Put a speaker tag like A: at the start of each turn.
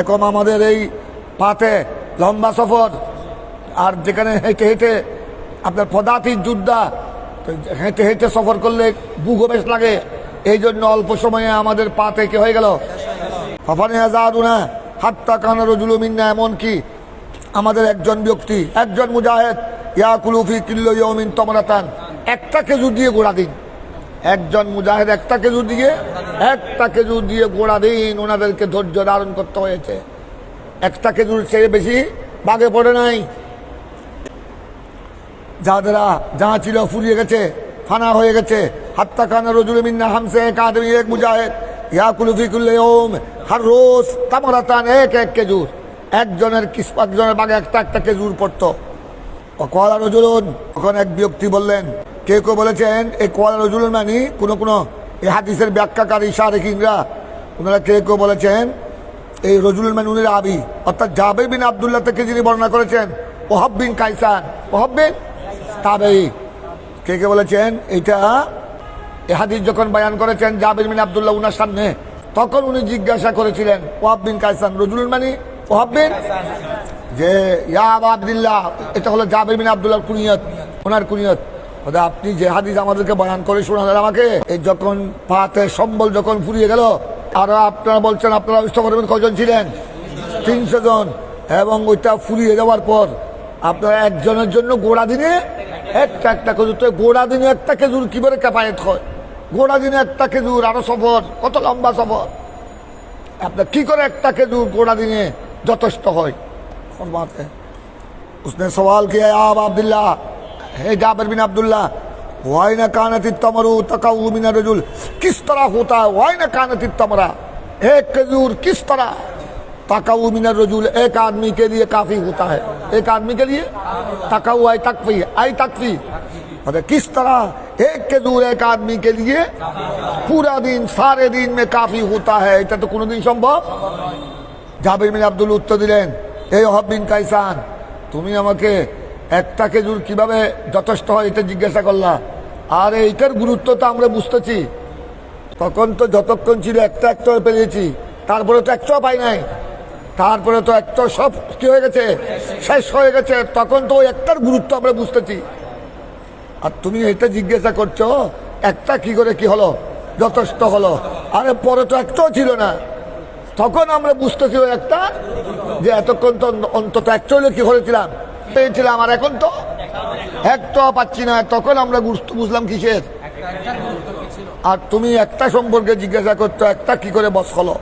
A: এখন আমাদের এই পাতে লম্বা সফর, আর যেখানে হেঁটে হেঁটে আপনার পদাতিক যোদ্ধা হেঁটে হেঁটে সফর করলে বুকও বেশ লাগে। এই জন্য অল্প সময়ে আমাদের পাতে কি হয়ে গেল? হফানে আজাদুনা, হাত্তা কানা রজুলু মিন্না, এমনকি আমাদের একজন ব্যক্তি, একজন মুজাহেদ ইয়া কুলুফি কিল্লো ইয়মিন তমরাতান, একটা খেজুর দিয়ে গোড়া দিন। একজন মুজাহিদ একটা খেজুর দিয়ে, একটা খেজুর দিয়ে গোড়া দিন ওনাদেরকে ধৈর্য ধারণ করতে হয়েছে। একটা কেজুর চেয়ে বেশি বাগে পড়ে নাই। যাদেরা যা ছিল ফুরিয়ে গেছে, ফানা হয়ে গেছে। হাত্তা খানা রজুল মিন্না হামসে এক আদমি এক মুজাহিদ। ইয়া কুলুফি কুল্লে ওম হার রোজ তামারাতান এক এক কেজুর। একজনের কিস একজনের বাগে একটা একটা কেজুর পড়তো। ও কোয়ালা রজুলুন, তখন এক ব্যক্তি বললেন কে কেউ বলেছেন, এই কোয়ালা রজুলুন মানি কোনো কোনো এই হাদিসের ব্যাখ্যাকারী শারেকিনরা ওনারা কে কেউ বলেছেন, এই রজুলুল মানে উনি আবি। অর্থাৎ জাবের বিন আবদুল্লাহ থেকে যিনি বর্ণনা করেছেন, ওহাব বিন কাইসান। ওহাব বিন তাবেই। কে কে বলেছেন এটা এ হাদিস যখন বয়ান করেছেন জাবির বিন আবদুল্লাহ উনার সামনে, তখন উনি জিজ্ঞাসা করেছিলেন, ওহাব বিন কাইসান রজুলুল মানি, ওহাব বিন? যে, ইয়া আবা আবদুল্লাহ, এটা হলো জাবির বিন আবদুল্লাহর কুনিয়ত, ওনার কুনিয়ত। বলে, আপনি যে হাদিস আমাদেরকে বয়ান করে শোনালেন আমাকে এই যখন পাতে সম্বল যখন ফুরিয়ে গেল আর আপনারা বলছেন আপনারা অবস্থা করবেন কজন ছিলেন তিনশো জন এবং ওইটা ফুরিয়ে যাওয়ার পর আপনারা একজনের জন্য গোড়া দিনে একটা একটা খেজুর তো গোড়া দিনে একটা খেজুর কি করে ক্যাপায়েত হয় গোড়া দিনে একটা খেজুর আরো সফর কত লম্বা সফর আপনার কি করে একটা খেজুর গোড়া দিনে যথেষ্ট হয় फरमाते हैं उसने सवाल किया "या अब अब्दुल्ला हे जाबिर बिन अब्दुल्ला वाइन कानत तमरु तकाऊ मिन रजुल किस तरह होता है वाइन कानत तमरा एक खजूर किस तरह तकाऊ मिन रजुल एक आदमी के लिए काफी होता है एक आदमी के लिए तकाऊ आई तकफी आई तकफी अरे किस तरह एक खजूर एक आदमी के लिए पूरा दिन सारे दिन में काफी होता है এটা তো কোনোদিন সম্ভব জাবির বিন আব্দুল উত্তর দিলেন এই অহব বিন কাইসান তুমি আমাকে একটা খেজুর কীভাবে যথেষ্ট হয় এটা জিজ্ঞাসা করলা। আর এইটার গুরুত্ব তো আমরা বুঝতেছি। তখন তো যতক্ষণ ছিল একটা একটা পেরিয়েছি, তারপরে তো একটাও পাই নাই। তারপরে তো একটা সব কি হয়ে গেছে? শেষ হয়ে গেছে। তখন তো ওই একটার গুরুত্ব আমরা বুঝতেছি। আর তুমি এটা জিজ্ঞাসা করছ, একটা কি করে কি হলো? যথেষ্ট হলো। আরে পরে তো একটাও ছিল না। তখন আমরা বুঝতেছি ওই একটা, যে এতক্ষণ তো অন্তত একটা হলে কি করেছিলাম? পেয়েছিলাম আর এখন তো? একটাও পাচ্ছি না তখন আমরা বুঝলাম কিসের? আর তুমি একটা সম্পর্কে জিজ্ঞাসা করতো একটা কি করে বস হলো?